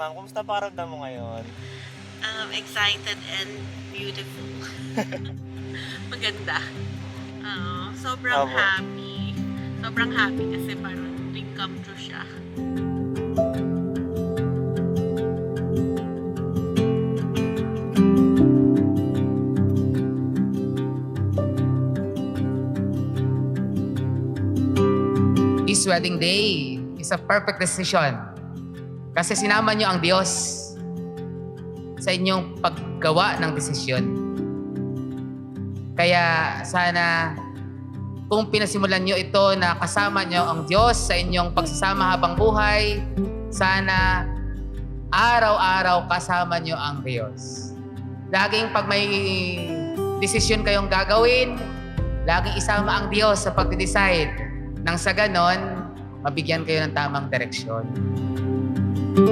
ma'am. Kumusta pakiramdam mo ngayon? Um, excited and beautiful. Maganda. Uh, sobrang Opo. happy. Sobrang happy kasi parang dream come true siya. This wedding day is a perfect decision. Kasi sinama niyo ang Diyos sa inyong paggawa ng desisyon. Kaya sana kung pinasimulan niyo ito na kasama niyo ang Diyos sa inyong pagsasama habang buhay, sana araw-araw kasama niyo ang Diyos. Laging pag may desisyon kayong gagawin, laging isama ang Diyos sa pagde-decide nang sa ganon, mabigyan kayo ng tamang direksyon. Joyce,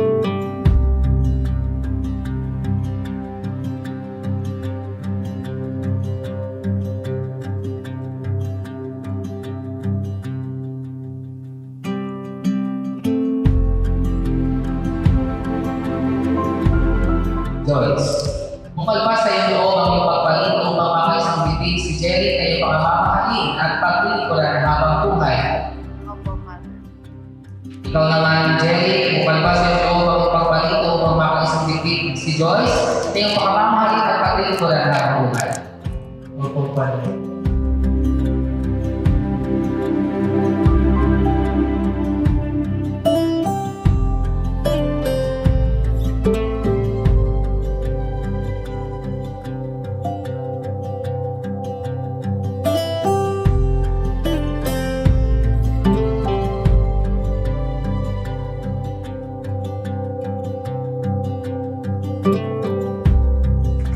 bukal pa sa iyong loob ang iyong pagpalit upang makaisang bibig si Jerry kayo pangmamahalin at pagpilikulan habang buhay. Opo, ma'am. Ikaw naman, Jerry, bukal pa sa iyong loob ang pagpalit upang makaisang bibig si Joyce kayo pangmamahalin at pagpilikulan habang buhay. Opo pa.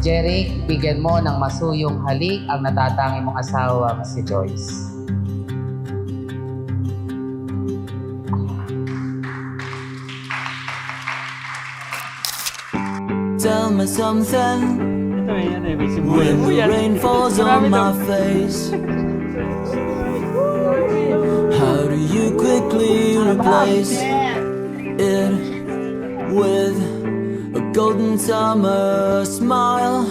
Jerry, bigyan mo ng masuyong halik ang natatangi mong asawa si Joyce. Tell me something eh, yan eh. When the yan. rain falls on my face. How do you quickly replace it with golden summer smile?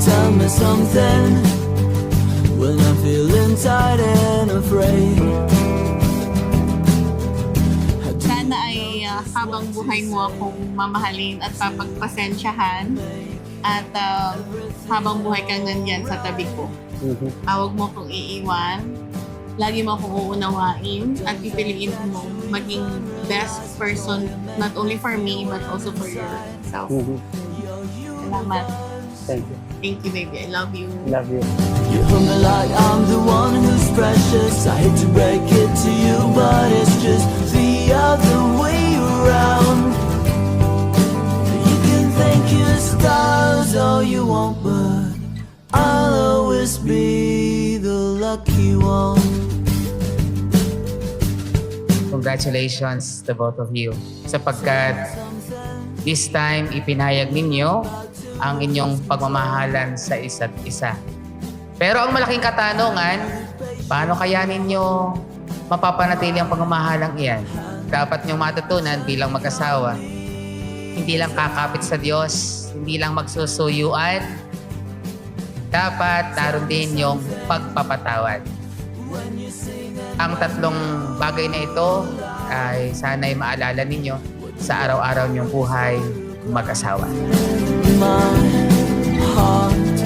Tell me something when I'm feeling tired and afraid. Sana ay ah, habang buhay mo akong mamahalin at papagpasensyahan at ah, habang buhay kang nandyan sa tabi ko. Tawag mo akong iiwan. Lagi mo akong uunawain at pipiliin mo maging best person not only for me but also for yourself. Mm-hmm. Salamat. Thank you. Thank you, baby. I love you. Love you. You hold me like I'm the one who's precious. I hate to break it to you, but it's just the other way around. You can thank your stars all you want, but I'll always be the lucky one. Congratulations to both of you sapagkat this time ipinahayag ninyo ang inyong pagmamahalan sa isa't isa. Pero ang malaking katanungan, paano kaya ninyo mapapanatili ang pagmamahalang iyan? Dapat niyong matutunan bilang mag-asawa. Hindi lang kakapit sa Diyos, hindi lang magsusuyuan. Dapat naroon din yung pagpapatawad. Ang tatlong bagay na ito ay sana'y maalala ninyo sa araw-araw niyong buhay mag-asawa. My heart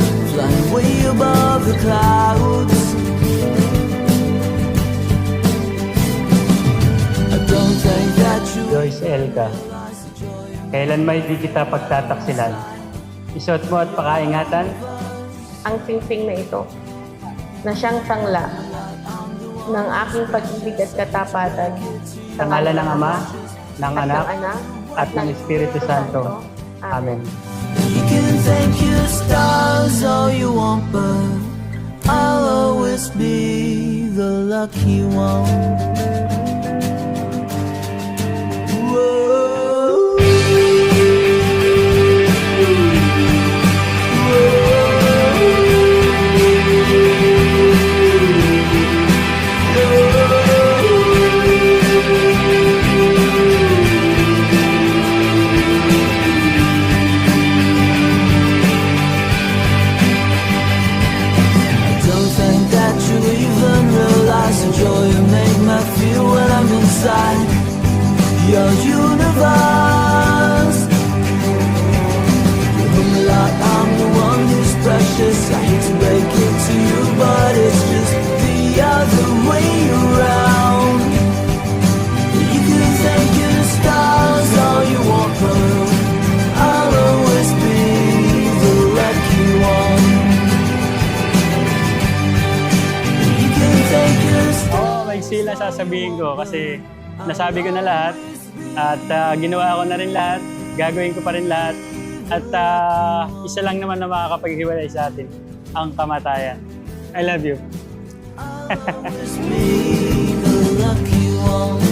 way above the clouds. Joyce Elga, kailan may di kita pagtataksilan? Isuot mo at pakaingatan, ang singsing na ito na siyang sangla ng aking pag-ibig at katapatan sa ngalan ng Ama, ng at Anak, ng Anak at ng Espiritu Santo. Amen. You can thank your stars all you want, but I'll always be the lucky one. Sasabihin ko kasi nasabi ko na lahat at ah, ginawa ko na rin lahat, gagawin ko pa rin lahat at ah, isa lang naman na makakapaghiwalay sa atin, ang kamatayan. I love you. stars be the lucky one.